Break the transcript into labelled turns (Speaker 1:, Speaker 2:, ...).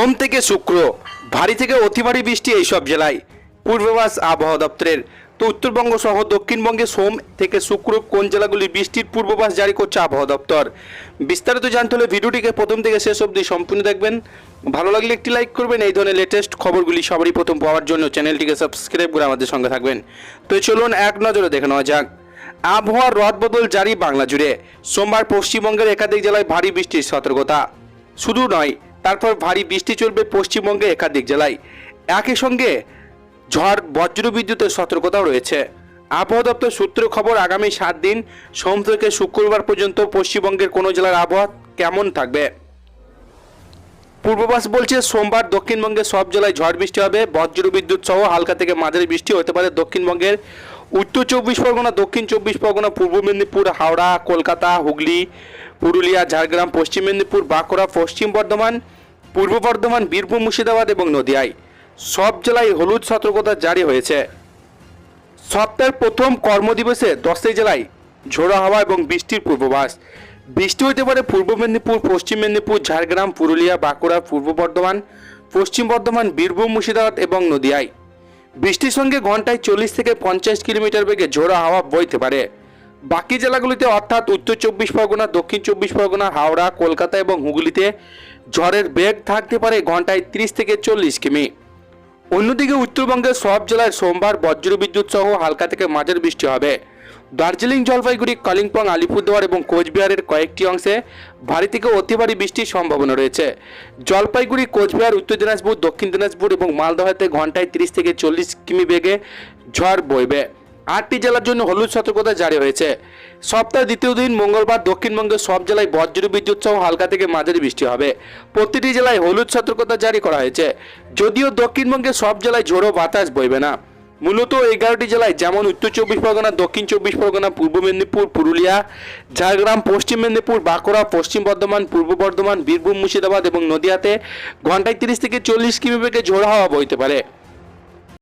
Speaker 1: সোম থেকে শুক্র ভারী থেকে অতি ভারী বৃষ্টি এইসব জেলায় পূর্বাভাস আবহাওয়া দপ্তরের তো উত্তরবঙ্গ সহ দক্ষিণবঙ্গে সোম থেকে শুক্র কোন জেলাগুলি বৃষ্টির পূর্বাভাস জারি করছে আবহাওয়া দপ্তর বিস্তারিত জানতে হলে ভিডিওটিকে প্রথম থেকে শেষ অবধি সম্পূর্ণ দেখবেন ভালো লাগলে একটি লাইক করবেন এই ধরনের লেটেস্ট খবরগুলি সবারই প্রথম পাওয়ার জন্য চ্যানেলটিকে সাবস্ক্রাইব করে আমাদের সঙ্গে থাকবেন তো চলুন এক নজরে দেখে নেওয়া যাক আবহাওয়ার রদবদল জারি বাংলা জুড়ে সোমবার পশ্চিমবঙ্গের একাধিক জেলায় ভারী বৃষ্টির সতর্কতা শুধু নয় তারপর ভারী বৃষ্টি চলবে পশ্চিমবঙ্গে একাধিক জেলায় একই সঙ্গে ঝড় বজ্র বিদ্যুতের সতর্কতাও রয়েছে আবহাওয়া দপ্তর সূত্র খবর আগামী সাত দিন সোম থেকে শুক্রবার পর্যন্ত পশ্চিমবঙ্গের কোনো জেলার আবহাওয়া কেমন থাকবে পূর্ববাস বলছে সোমবার দক্ষিণবঙ্গের সব জেলায় ঝড় বৃষ্টি হবে বজ্র বিদ্যুৎ সহ হালকা থেকে মাঝারি বৃষ্টি হতে পারে দক্ষিণবঙ্গের উত্তর চব্বিশ পরগনা দক্ষিণ চব্বিশ পরগনা পূর্ব মেদিনীপুর হাওড়া কলকাতা হুগলি পুরুলিয়া ঝাড়গ্রাম পশ্চিম মেদিনীপুর বাঁকুড়া পশ্চিম বর্ধমান পূর্ব বর্ধমান বীরভূম মুর্শিদাবাদ এবং নদিয়ায় সব জেলায় হলুদ সতর্কতা জারি হয়েছে সপ্তাহের প্রথম কর্মদিবসে দশই জেলায় ঝোড়ো হাওয়া এবং বৃষ্টির পূর্বাভাস বৃষ্টি হতে পারে পূর্ব মেদিনীপুর পশ্চিম মেদিনীপুর ঝাড়গ্রাম পুরুলিয়া বাঁকুড়া পূর্ব বর্ধমান পশ্চিম বর্ধমান বীরভূম মুর্শিদাবাদ এবং নদিয়ায় বৃষ্টির সঙ্গে ঘন্টায় চল্লিশ থেকে পঞ্চাশ কিলোমিটার বেগে ঝোড়ো হাওয়া বইতে পারে বাকি জেলাগুলিতে অর্থাৎ উত্তর চব্বিশ পরগনা দক্ষিণ চব্বিশ পরগনা হাওড়া কলকাতা এবং হুগলিতে ঝড়ের বেগ থাকতে পারে ঘন্টায় ত্রিশ থেকে চল্লিশ কিমি অন্যদিকে উত্তরবঙ্গের সব জেলায় সোমবার বজ্রবিদ্যুৎ সহ হালকা থেকে মাঝের বৃষ্টি হবে দার্জিলিং জলপাইগুড়ি কালিম্পং আলিপুরদুয়ার এবং কোচবিহারের কয়েকটি অংশে ভারী থেকে অতি ভারী বৃষ্টির সম্ভাবনা রয়েছে জলপাইগুড়ি কোচবিহার উত্তর দিনাজপুর দক্ষিণ দিনাজপুর এবং মালদহাতে ঘন্টায় তিরিশ থেকে চল্লিশ কিমি বেগে ঝড় বইবে আটটি জেলার জন্য হলুদ সতর্কতা জারি হয়েছে সপ্তাহের দ্বিতীয় দিন মঙ্গলবার দক্ষিণবঙ্গের সব জেলায় বজ্র বিদ্যুৎ সহ হালকা থেকে মাঝারি বৃষ্টি হবে প্রতিটি জেলায় হলুদ সতর্কতা জারি করা হয়েছে যদিও দক্ষিণবঙ্গের সব জেলায় ঝোড়ো বাতাস বইবে না মূলত এগারোটি জেলায় যেমন উত্তর চব্বিশ পরগনা দক্ষিণ চব্বিশ পরগনা পূর্ব মেদিনীপুর পুরুলিয়া ঝাড়গ্রাম পশ্চিম মেদিনীপুর বাঁকুড়া পশ্চিম বর্ধমান পূর্ব বর্ধমান বীরভূম মুর্শিদাবাদ এবং নদিয়াতে ঘন্টায় তিরিশ থেকে চল্লিশ কিমি বেগে ঝোড়ো হওয়া বইতে পারে